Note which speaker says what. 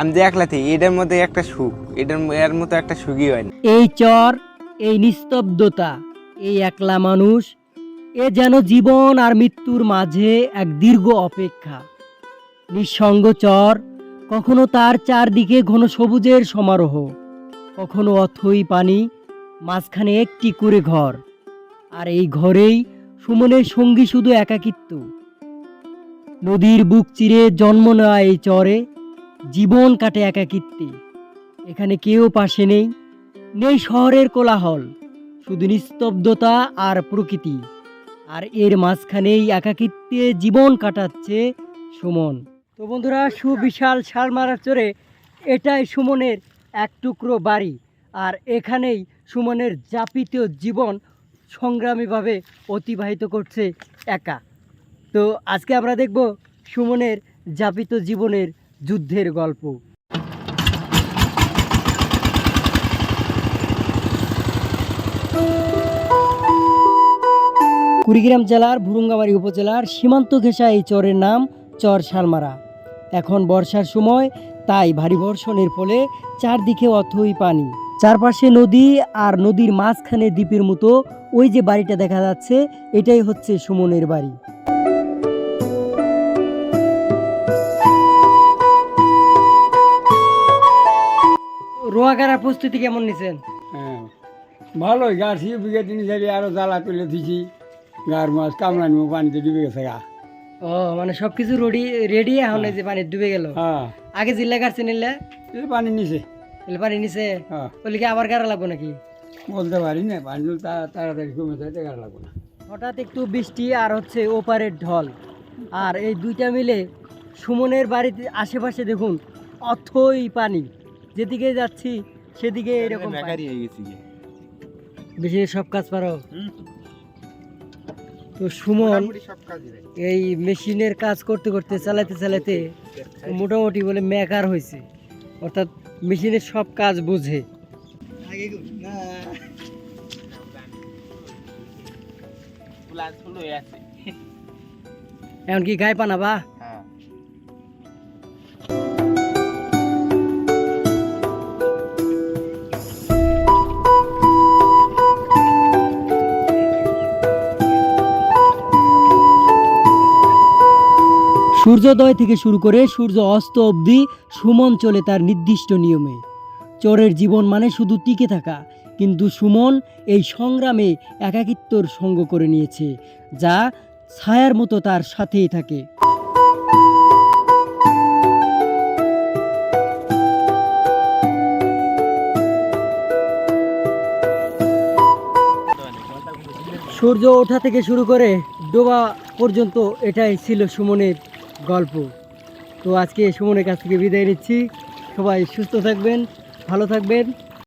Speaker 1: আমি যে একলা থাকি, এটার মধ্যে একটা সুখ, এটার এর মতো একটা সুখই হয় না।
Speaker 2: এই চর, এই নিস্তব্ধতা, এই একলা মানুষ, এ যেন জীবন আর মৃত্যুর মাঝে এক দীর্ঘ অপেক্ষা। নিঃসঙ্গ চর, কখনো তার চারদিকে ঘন সবুজের সমারোহ, কখনো অথই পানি, মাঝখানে একটি করে ঘর, আর এই ঘরেই সুমনের সঙ্গী শুধু একাকিত্ব। নদীর বুক চিরে জন্ম নেওয়া এই চরে জীবন কাটে একাকিত্বে। এখানে কেউ পাশে নেই নেই শহরের কোলাহল, শুধু নিস্তব্ধতা আর প্রকৃতি। আর এর মাঝখানেই একাকিত্বে জীবন কাটাচ্ছে সুমন। তো বন্ধুরা, সুবিশাল শালমারার চরে এটাই সুমনের এক টুকরো বাড়ি। আর এখানেই সুমনের যাপিত জীবন সংগ্রামীভাবে অতিবাহিত করছে একা। তো আজকে আমরা দেখব সুমনের যাপিত জীবনের যুদ্ধের গল্প। কুড়িগ্রাম জেলার ভুরুঙ্গামারী উপজেলার সীমান্ত ঘেঁষা এই চরের নাম চর শালমারা এখন বর্ষার সময় তাই ভারী বর্ষণের ফলে চারদিকে অথই পানি। চারপাশে নদী আর নদীর মাঝখানে দ্বীপের মতো ওই যে বাড়িটা দেখা যাচ্ছে, এটাই হচ্ছে সুমনের বাড়ি। রোয়াগাড়ার প্রস্তুতি কেমন নিছেন?
Speaker 3: হ্যাঁ ভালোই। গাছি বিঘে তিনি যাবি আরও জ্বালা তুলে দিছি। গার মাছ কামলা নিব পানিতে ডুবে গেছে গা।
Speaker 2: ও মানে সবকিছু রেডি রেডি এখন এই যে পানি ডুবে গেল।
Speaker 3: হ্যাঁ।
Speaker 2: আগে জিল্লা কাটছে নিলে?
Speaker 3: পানি নিছে।
Speaker 2: তাহলে পানি নিচে
Speaker 3: হ্যাঁ।
Speaker 2: বলি কি আবার গাড়া লাগবো নাকি?
Speaker 3: বলতে পারি না পানি তাড়াতাড়ি কমে যায় দেখা লাগবো না।
Speaker 2: হঠাৎ একটু বৃষ্টি আর হচ্ছে ওপারের ঢল। আর এই দুইটা মিলে সুমনের বাড়িতে আশেপাশে দেখুন অথই পানি। যেদিকে যাচ্ছি সেদিকে এরকম পানি।
Speaker 1: হয়ে গেছি।
Speaker 2: বেশি সব কাজ পারো? তো সুমন এই মেশিনের কাজ করতে করতে চালাতে চালাতে মোটামুটি বলে মেকার হয়েছে অর্থাৎ মেশিনের সব কাজ বোঝে। এমনকি গায়ে পানাবা?
Speaker 1: হ্যাঁ
Speaker 2: সূর্যোদয় থেকে শুরু করে সূর্য অস্ত অবধি সুমন চলে তার নির্দিষ্ট নিয়মে। চোরের জীবন মানে শুধু টিকে থাকা, কিন্তু সুমন এই সংগ্রামে একাকিত্বর সঙ্গ করে নিয়েছে, যা ছায়ার মতো তার সাথেই থাকে। সূর্য ওঠা থেকে শুরু করে ডোবা পর্যন্ত এটাই ছিল সুমনের গল্প। তো আজকে সুমনের কাছ থেকে বিদায় নিচ্ছি। সবাই সুস্থ থাকবেন ভালো থাকবেন।